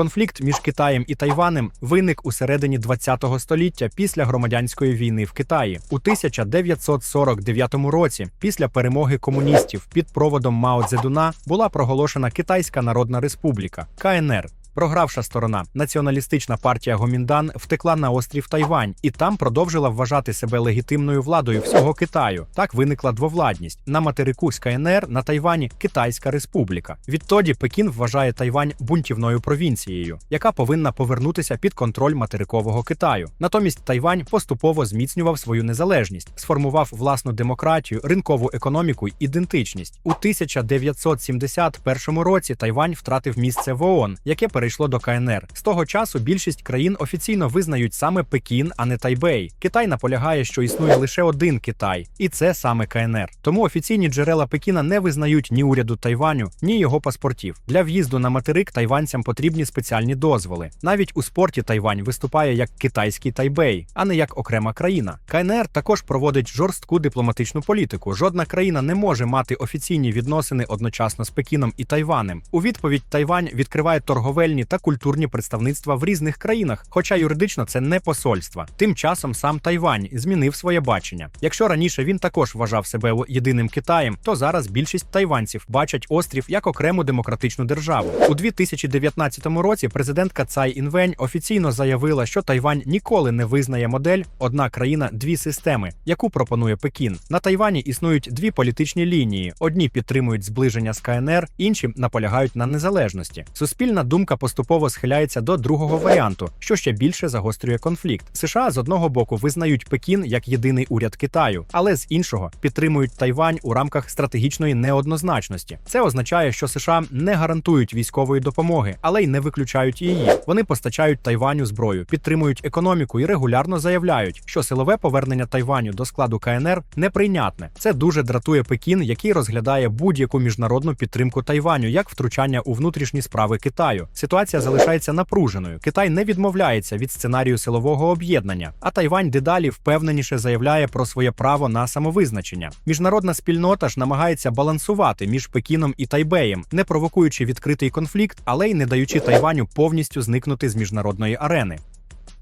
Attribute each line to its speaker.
Speaker 1: Конфлікт між Китаєм і Тайванем виник у середині ХХ століття після громадянської війни в Китаї. У 1949 році, після перемоги комуністів під проводом Мао Цзедуна, була проголошена Китайська Народна Республіка КНР. Програвша сторона, націоналістична партія Гоміндан втекла на острів Тайвань і там продовжила вважати себе легітимною владою всього Китаю. Так виникла двовладність на материку з КНР на Тайвані Китайська Республіка. Відтоді Пекін вважає Тайвань бунтівною провінцією, яка повинна повернутися під контроль материкового Китаю. Натомість Тайвань поступово зміцнював свою незалежність, сформував власну демократію, ринкову економіку й ідентичність. У 1971 році Тайвань втратив місце в ООН, яке перейшло до КНР. З того часу більшість країн офіційно визнають саме Пекін, а не Тайбей. Китай наполягає, що існує лише один Китай, і це саме КНР. Тому офіційні джерела Пекіна не визнають ні уряду Тайваню, ні його паспортів. Для в'їзду на материк тайванцям потрібні спеціальні дозволи. Навіть у спорті Тайвань виступає як китайський Тайбей, а не як окрема країна. КНР також проводить жорстку дипломатичну політику. Жодна країна не може мати офіційні відносини одночасно з Пекіном і Тайванем. У відповідь Тайвань відкриває торговельні та культурні представництва в різних країнах, хоча юридично це не посольства. Тим часом сам Тайвань змінив своє бачення. Якщо раніше він також вважав себе єдиним Китаєм, то зараз більшість тайванців бачать острів як окрему демократичну державу. У 2019 році президентка Цай Інвень офіційно заявила, що Тайвань ніколи не визнає модель одна країна, дві системи, яку пропонує Пекін. На Тайвані існують дві політичні лінії: одні підтримують зближення з КНР, інші наполягають на незалежності. Суспільна думка поступово схиляється до другого варіанту, що ще більше загострює конфлікт. США з одного боку визнають Пекін як єдиний уряд Китаю, але з іншого підтримують Тайвань у рамках стратегічної неоднозначності. Це означає, що США не гарантують військової допомоги, але й не виключають її. Вони постачають Тайваню зброю, підтримують економіку і регулярно заявляють, що силове повернення Тайваню до складу КНР неприйнятне. Це дуже дратує Пекін, який розглядає будь-яку міжнародну підтримку Тайваню як втручання у внутрішні справи Китаю. Ситуація залишається напруженою. Китай не відмовляється від сценарію силового об'єднання, а Тайвань дедалі впевненіше заявляє про своє право на самовизначення. Міжнародна спільнота ж намагається балансувати між Пекіном і Тайбеєм, не провокуючи відкритий конфлікт, але й не даючи Тайваню повністю зникнути з міжнародної арени.